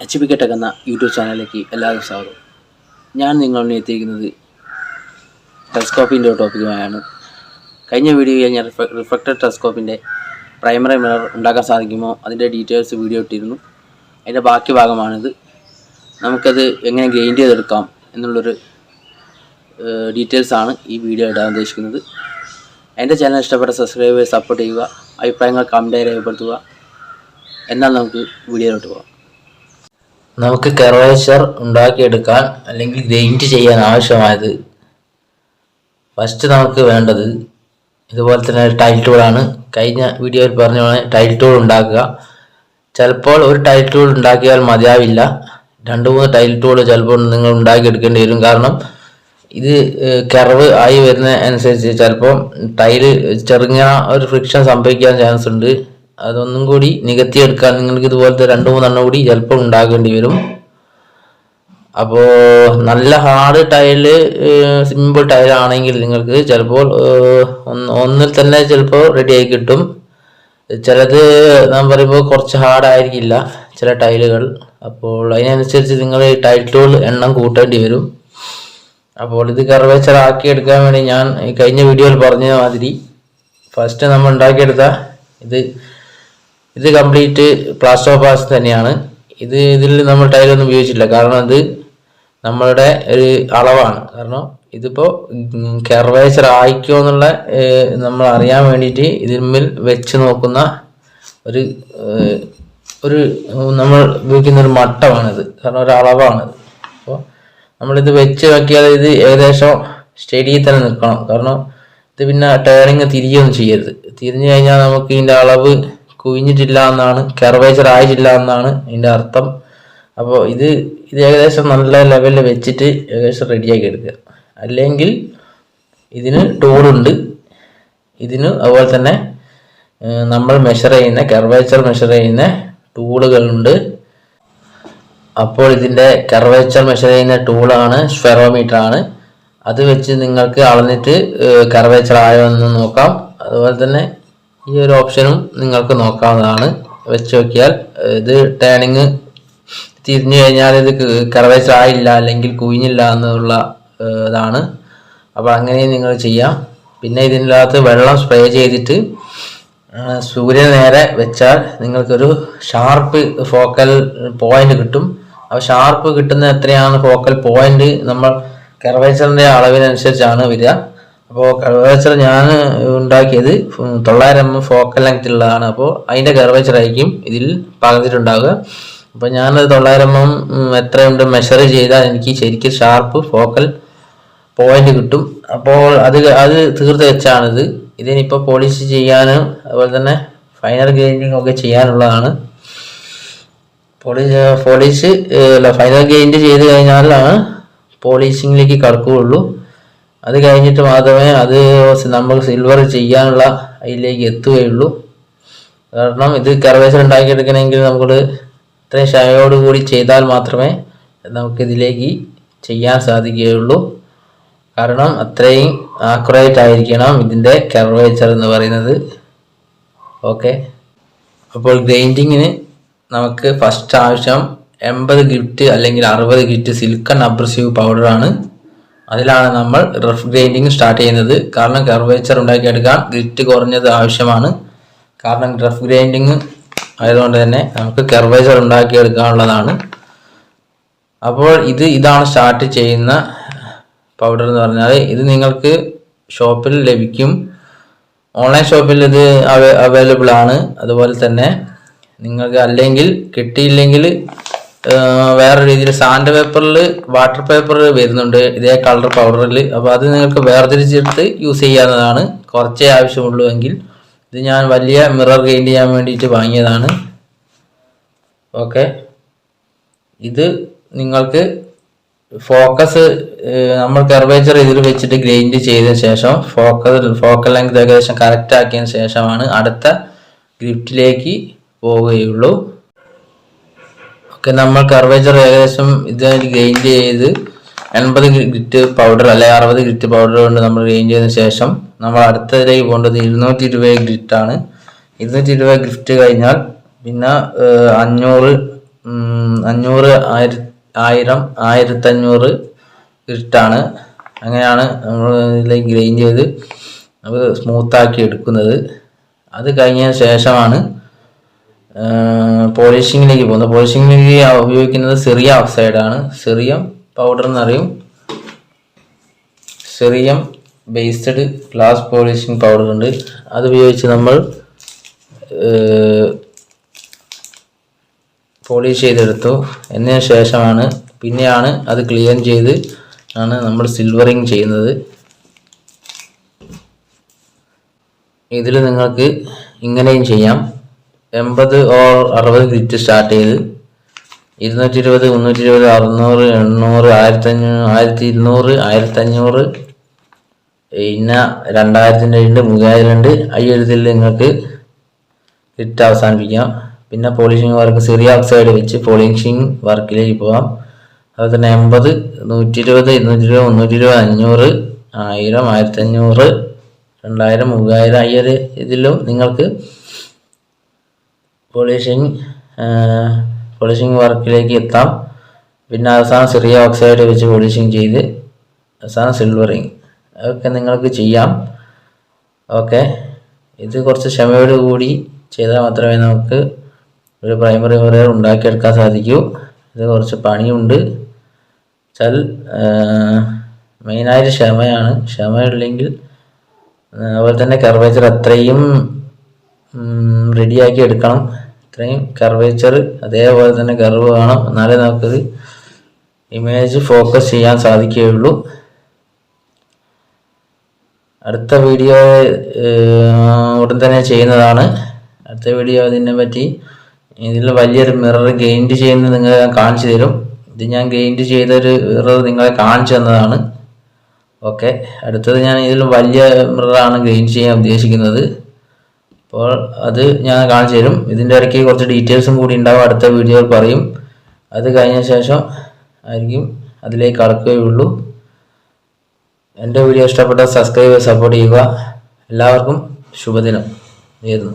H P കെട്ടക് എന്ന YouTube ചാനലിലേക്ക് എല്ലാവരും സ്വാഗതം. ഞാൻ നിങ്ങളെ എത്തിയിരിക്കുന്നത് ടെലസ്കോപ്പിന്റെ ഒരു ടോപ്പിക്കുമായാണ് കഴിഞ്ഞ വീഡിയോയിൽ ഞാൻ റിഫ്ലക്റ്റഡ് ടെലസ്കോപ്പിന്റെ പ്രൈമറി മിറർ ഉണ്ടാക്കാൻ സാധിക്കുമോ അതിന്റെ ഡീറ്റെയിൽസ് വീഡിയോ ഇട്ടിരുന്നു. അതിന്റെ ബാക്കി ഭാഗമാണിത്. നമുക്കത് എങ്ങനെ ഗ്രൈൻഡ് ചെയ്തെടുക്കാം എന്നുള്ളൊരു ഡീറ്റെയിൽസാണ് ഈ വീഡിയോ ഇടാൻ ഉദ്ദേശിക്കുന്നത്. എന്റെ ചാനൽ ഇഷ്ടപ്പെട്ട സബ്സ്ക്രൈബ് സപ്പോർട്ട് ചെയ്യുക. അഭിപ്രായങ്ങൾ കമന്റായി രേഖപ്പെടുത്തുക. എന്നാൽ നമുക്ക് വീഡിയോയിലോട്ട് പോകാം. നമുക്ക് കർവേച്ചർ ഉണ്ടാക്കിയെടുക്കാൻ അല്ലെങ്കിൽ ഗ്രൈൻഡ് ചെയ്യാൻ ആവശ്യമായത്. ഫസ്റ്റ് നമുക്ക് വേണ്ടത് ഇതുപോലെ തന്നെ ഒരു ടൈൽ ടൂളാണ് കഴിഞ്ഞ വീഡിയോയിൽ പറഞ്ഞ പോലെ ടൈൽ ടൂൾ ഉണ്ടാക്കുക. ചിലപ്പോൾ ഒരു ടൈൽ ടൂൾ ഉണ്ടാക്കിയാൽ മതിയാവില്ല. രണ്ട് മൂന്ന് ടൈൽ ടൂൾ ചിലപ്പോൾ നിങ്ങൾ ഉണ്ടാക്കിയെടുക്കേണ്ടി വരും. കാരണം ഇത് കർവ് ആയി വരുന്ന അനുസരിച്ച് ചിലപ്പോൾ ടൈൽ ചെറുങ്ങ ഒരു ഫ്രിക്ഷൻ സംഭവിക്കാൻ ചാൻസ് ഉണ്ട്. അതൊന്നും കൂടി നികത്തിയെടുക്കാൻ നിങ്ങൾക്ക് ഇതുപോലത്തെ രണ്ട് മൂന്നെണ്ണം കൂടി ചിലപ്പോൾ ഉണ്ടാകേണ്ടി വരും. അപ്പോൾ നല്ല ഹാർഡ് ടൈൽ സിമ്പിൾ ടൈലാണെങ്കിൽ നിങ്ങൾക്ക് ചിലപ്പോൾ ഒന്ന് ഒന്നിൽ തന്നെ ചിലപ്പോൾ റെഡി ആയി കിട്ടും. ചിലത് ഞാൻ പറയുമ്പോൾ കുറച്ച് ഹാർഡായിരിക്കില്ല ചില ടൈലുകൾ അപ്പോൾ അതിനനുസരിച്ച് നിങ്ങൾ ടൈൽ ടൂൾ എണ്ണം കൂട്ടേണ്ടി വരും. അപ്പോൾ ഇത് കർവേച്ചർ ആക്കി എടുക്കാൻ വേണ്ടി ഞാൻ കഴിഞ്ഞ വീഡിയോയിൽ പറഞ്ഞ മാതിരി ഫസ്റ്റ് നമ്മൾ ഉണ്ടാക്കിയെടുത്ത ഇത് ഇത് കംപ്ലീറ്റ് പ്ലാസ്റ്റർ ഓഫ് പാസ് തന്നെയാണ്. ഇത് ഇതിൽ നമ്മൾ ടൈലൊന്നും ഉപയോഗിച്ചില്ല കാരണം ഇത് നമ്മളുടെ ഒരു അളവാണ്. കാരണം ഇതിപ്പോൾ കെർവേച്ചർ ആയിക്കോ എന്നുള്ള നമ്മൾ അറിയാൻ വേണ്ടിയിട്ട് ഇതിന്മേൽ വെച്ച് നോക്കുന്ന ഒരു ഒരു നമ്മൾ ഉപയോഗിക്കുന്ന ഒരു മട്ടമാണിത്. കാരണം ഒരു അളവാണിത് അപ്പോൾ നമ്മളിത് വെച്ച് നോക്കിയാൽ ഇത് ഏകദേശം സ്റ്റഡിയിൽ തന്നെ നിൽക്കണം. കാരണം ഇത് പിന്നെ ടേണിങ് തിരികെയൊന്നും ചെയ്യരുത്. തിരിഞ്ഞു കഴിഞ്ഞാൽ നമുക്ക് ഇതിന്റെ അളവ് കുഴിഞ്ഞിട്ടില്ല എന്നാണ് കർവേച്ചർ ആയിട്ടില്ല എന്നാണ് ഇതിന്റെ അർത്ഥം. അപ്പോൾ ഇത് ഇത് ഏകദേശം നല്ല ലെവലിൽ വെച്ചിട്ട് ഏകദേശം റെഡിയാക്കി എടുക്കുക. അല്ലെങ്കിൽ ഇതിന് ടൂളുണ്ട് ഇതിന് അതുപോലെ തന്നെ നമ്മൾ മെഷർ ചെയ്യുന്ന കർവേച്ചർ മെഷർ ചെയ്യുന്ന ടൂളുകളുണ്ട് അപ്പോൾ ഇതിന്റെ കർവേച്ചർ മെഷർ ചെയ്യുന്ന ടൂളാണ് സ്ഫെറോമീറ്റർ ആണ്. അത് വെച്ച് നിങ്ങൾക്ക് അളന്നിട്ട് കർവേച്ചർ ആയോ എന്ന് നോക്കാം. അതുപോലെ തന്നെ ഈ ഒരു ഓപ്ഷനും നിങ്ങൾക്ക് നോക്കാവുന്നതാണ്. വെച്ച് നോക്കിയാൽ ഇത് ടേണിങ് തിരിഞ്ഞു കഴിഞ്ഞാൽ ഇത് കർവേച്ചർ ആയില്ല അല്ലെങ്കിൽ കുഴിഞ്ഞില്ല എന്നുള്ള ഇതാണ്. അപ്പോൾ അങ്ങനെ നിങ്ങൾ ചെയ്യാം. പിന്നെ ഇതിനകത്ത് വെള്ളം സ്പ്രേ ചെയ്തിട്ട് സൂര്യന് നേരെ വെച്ചാൽ നിങ്ങൾക്കൊരു ഷാർപ്പ് ഫോക്കൽ പോയിന്റ് കിട്ടും. അപ്പോൾ ഷാർപ്പ് കിട്ടുന്ന എത്രയാണ്? ഫോക്കൽ പോയിന്റ് നമ്മൾ കർവേച്ചറിന്റെ അളവിനനുസരിച്ചാണ് വരിക. അപ്പോൾ കർവേച്ചർ ഞാൻ ഉണ്ടാക്കിയത് തൊള്ളായിരം എം ഫോക്കൽ ലെങ്ത് ഉള്ളതാണ് അപ്പോൾ അതിന്റെ കർവേച്ചർ ആയിരിക്കും ഇതിൽ പകർന്നിട്ടുണ്ടാവുക. അപ്പോൾ ഞാനത് തൊള്ളായിരം എം എത്രയുണ്ട് മെഷർ ചെയ്താൽ എനിക്ക് ശരിക്കും ഷാർപ്പ് ഫോക്കൽ പോയിന്റ് കിട്ടും. അപ്പോൾ അത് അത് തീർത്ത് വെച്ചാണിത്. ഇതിനിപ്പോൾ പോളിഷ് ചെയ്യാനും അതുപോലെ തന്നെ ഫൈനൽ ഗ്രൈൻഡിങ് ഒക്കെ ചെയ്യാനുള്ളതാണ്. പോളിഷ് പോളിഷ് അല്ല ഫൈനൽ ഗ്രൈൻഡ് ചെയ്ത് കഴിഞ്ഞാലാണ് പോളിഷിങ്ങിലേക്ക് കടക്കുകയുള്ളൂ. അത് കഴിഞ്ഞിട്ട് മാത്രമേ അത് നമ്മൾ സിൽവർ ചെയ്യാനുള്ള അതിലേക്ക് എത്തുകയുള്ളൂ. കാരണം ഇത് കർവേച്ചർ ഉണ്ടാക്കിയെടുക്കണമെങ്കിൽ നമ്മൾ ഇത്രയും ക്ഷമയോട് കൂടി ചെയ്താൽ മാത്രമേ നമുക്കിതിലേക്ക് ചെയ്യാൻ സാധിക്കുകയുള്ളൂ. കാരണം അത്രയും ആക്യുറേറ്റ് ആയിരിക്കണം ഇതിന്റെ കർവേച്ചർ എന്ന് പറയുന്നത്. ഓക്കെ അപ്പോൾ ഗ്രൈൻഡിങ്ങിന് നമുക്ക് ഫസ്റ്റ് ആവശ്യം എൺപത് ഗിഫ്റ്റ് അല്ലെങ്കിൽ അറുപത് ഗിഫ്റ്റ് സിൽക്കൺ അബ്രസീവ് പൗഡറാണ് അതിലാണ് നമ്മൾ റഫ് ഗ്രൈൻഡിങ് സ്റ്റാർട്ട് ചെയ്യുന്നത്. കാരണം കർവേച്ചർ ഉണ്ടാക്കിയെടുക്കാൻ ഗ്രിറ്റ് കുറഞ്ഞത് ആവശ്യമാണ്. കാരണം റഫ് ഗ്രൈൻഡിങ് ആയതുകൊണ്ട് തന്നെ നമുക്ക് കർവേച്ചർ ഉണ്ടാക്കിയെടുക്കാനുള്ളതാണ്. അപ്പോൾ ഇത് ഇതാണ് സ്റ്റാർട്ട് ചെയ്യുന്ന പൗഡർ എന്ന് പറഞ്ഞാൽ ഇത് നിങ്ങൾക്ക് ഷോപ്പിൽ ലഭിക്കും. ഓൺലൈൻ ഷോപ്പിൽ ഇത് അവൈലബിൾ ആണ്. അതുപോലെ തന്നെ നിങ്ങൾക്ക് അല്ലെങ്കിൽ കിട്ടിയില്ലെങ്കിൽ വേറെ രീതിയിൽ സാൻഡ് പേപ്പറിൽ വാട്ടർ പേപ്പറിൽ വരുന്നുണ്ട്. ഇതേ കളർ പൗഡറിൽ അപ്പോൾ അത് നിങ്ങൾക്ക് വേർതിരിച്ചെടുത്ത് യൂസ് ചെയ്യാവുന്നതാണ്. കുറച്ചേ ആവശ്യമുള്ളൂ എങ്കിൽ. ഇത് ഞാൻ വലിയ മിറർ ഗെയിൻ ചെയ്യാൻ വേണ്ടിയിട്ട് വാങ്ങിയതാണ്. ഓക്കെ ഇത് നിങ്ങൾക്ക് ഫോക്കസ് നമ്മൾ കർവേച്ചർ ഇതിൽ വെച്ചിട്ട് ഗ്രൈൻഡ് ചെയ്ത ശേഷം ഫോക്കസ് ഫോക്കൽ ലെങ്ത് ഏകദേശം കറക്റ്റ് ആക്കിയതിന് ശേഷമാണ് അടുത്ത ഗ്രിഫ്റ്റിലേക്ക് പോവുകയുള്ളൂ. നമ്മൾ കർവേജർ ഏകദേശം ഇത് ഗ്രൈൻഡ് ചെയ്ത് എൺപത് ഗ്രിറ്റ് പൗഡർ അല്ലെ അറുപത് ഗ്രിറ്റ് പൗഡർ കൊണ്ട് നമ്മൾ ഗ്രൈൻഡ് ചെയ്തതിന് ശേഷം നമ്മൾ അടുത്തതിലേക്ക് പോകേണ്ടത് ഇരുന്നൂറ്റി ഇരുപത് ഗ്രിറ്റ് ആണ്. ഇരുന്നൂറ്റി ഇരുപത് ഗ്രിഫ്റ്റ് കഴിഞ്ഞാൽ പിന്നെ അഞ്ഞൂറ് അഞ്ഞൂറ് ആയിര ആയിരം ആയിരത്തഞ്ഞൂറ് ഗ്രിറ്റാണ് അങ്ങനെയാണ് നമ്മൾ ഇതിലേക്ക് ഗ്രൈൻഡ് ചെയ്ത് അത് സ്മൂത്താക്കി എടുക്കുന്നത്. അത് കഴിഞ്ഞതിന് ശേഷമാണ് പോളിഷിങ്ങിലേക്ക് പോകുന്നത്. പോളിഷിങ്ങിലേക്ക് ഉപയോഗിക്കുന്നത് ചെറിയ ആണ് cerium powder എന്നറിയും. Cerium based glass polishing powder ഉണ്ട്. അത് ഉപയോഗിച്ച് നമ്മൾ പോളിഷ് ചെയ്തെടുത്തു. എന്നതിന് ശേഷമാണ് പിന്നെയാണ് അത് ക്ലിയർ ചെയ്ത് ആണ് നമ്മൾ സിൽവറിങ് ചെയ്യുന്നത്. ഇതിൽ നിങ്ങൾക്ക് ഇങ്ങനെയും ചെയ്യാം. എൺപത് ഓർ അറുപത് ഗ്രിറ്റ് സ്റ്റാർട്ട് ചെയ്ത് ഇരുന്നൂറ്റി ഇരുപത് മുന്നൂറ്റി ഇരുപത് അറുന്നൂറ് എണ്ണൂറ് ആയിരത്തഞ്ഞൂറ് ആയിരത്തി ഇരുന്നൂറ് ആയിരത്തഞ്ഞൂറ് പിന്നെ രണ്ടായിരത്തിന്റെ ഉണ്ട് മൂവായിരം ഉണ്ട് അയ്യായിരത്തിൽ നിങ്ങൾക്ക് ഇട്ട് അവസാനിപ്പിക്കാം. പിന്നെ പോളിഷിങ് വർക്ക് സിറിയ ഓക്സൈഡ് വെച്ച് പോളിഷിങ് വർക്കിലേക്ക് പോകാം. അതുപോലെ തന്നെ എൺപത് നൂറ്റി ഇരുപത് ഇരുന്നൂറ്റി ഇരുപത് മുന്നൂറ്റി ഇരുപത് അഞ്ഞൂറ് ആയിരം ആയിരത്തഞ്ഞൂറ് രണ്ടായിരം മൂവായിരം. അയ്യായിരം ഇതിലും നിങ്ങൾക്ക് പോളിഷിംഗ് പോളിഷിംഗ് വർക്കിലേക്ക് എത്താം. പിന്നെ അവസാനം ചെറിയ ഓക്സൈഡ് വെച്ച് പോളിഷിംഗ് ചെയ്ത് അവസാനം സിൽവറിങ് അതൊക്കെ നിങ്ങൾക്ക് ചെയ്യാം. ഓക്കെ ഇത് കുറച്ച് ക്ഷമയോട് കൂടി ചെയ്താൽ മാത്രമേ നമുക്ക് ഒരു പ്രൈമറി മിറർ ഉണ്ടാക്കിയെടുക്കാൻ സാധിക്കൂ. ഇത് കുറച്ച് പണിയുണ്ട്. വെച്ചാൽ മെയിനായിട്ട് ക്ഷമയാണ്. ക്ഷമയില്ലെങ്കിൽ അതുപോലെ തന്നെ കർവേച്ചർ അത്രയും റെഡിയാക്കി എടുക്കണം. ഇത്രയും കർവേച്ചർ അതേപോലെ തന്നെ കർവ് വേണം എന്നാലേ നമുക്കത് ഇമേജ് ഫോക്കസ് ചെയ്യാൻ സാധിക്കുകയുള്ളൂ. അടുത്ത വീഡിയോ ഉടൻ തന്നെ ചെയ്യുന്നതാണ്. അടുത്ത വീഡിയോ അതിനെ പറ്റി ഇതിൽ വലിയൊരു മിറർ ഗെയിൻഡ് ചെയ്യുന്നത് നിങ്ങളെ ഞാൻ കാണിച്ചു തരും. ഇത് ഞാൻ ഗെയിൻഡ് ചെയ്തൊരു മിറർ നിങ്ങളെ കാണിച്ചു തന്നതാണ്. ഓക്കെ അടുത്തത് ഞാൻ ഇതിൽ വലിയ മിററാണ് ഗെയിൻ ചെയ്യാൻ ഉദ്ദേശിക്കുന്നത്. അപ്പോൾ അത് ഞാൻ കാണിച്ചു തരും. ഇതിന്റെ ഇടയ്ക്ക് കുറച്ച് ഡീറ്റെയിൽസും കൂടി ഉണ്ടാവും. അടുത്ത വീഡിയോയിൽ പറയും. അത് കഴിഞ്ഞ ശേഷം ആയിരിക്കും അതിലേക്ക് കടക്കുകയുള്ളൂ എന്റെ വീഡിയോ ഇഷ്ടപ്പെട്ട സബ്സ്ക്രൈബ് സപ്പോർട്ട് ചെയ്യുക. എല്ലാവർക്കും ശുഭദിനം. നേരുന്നു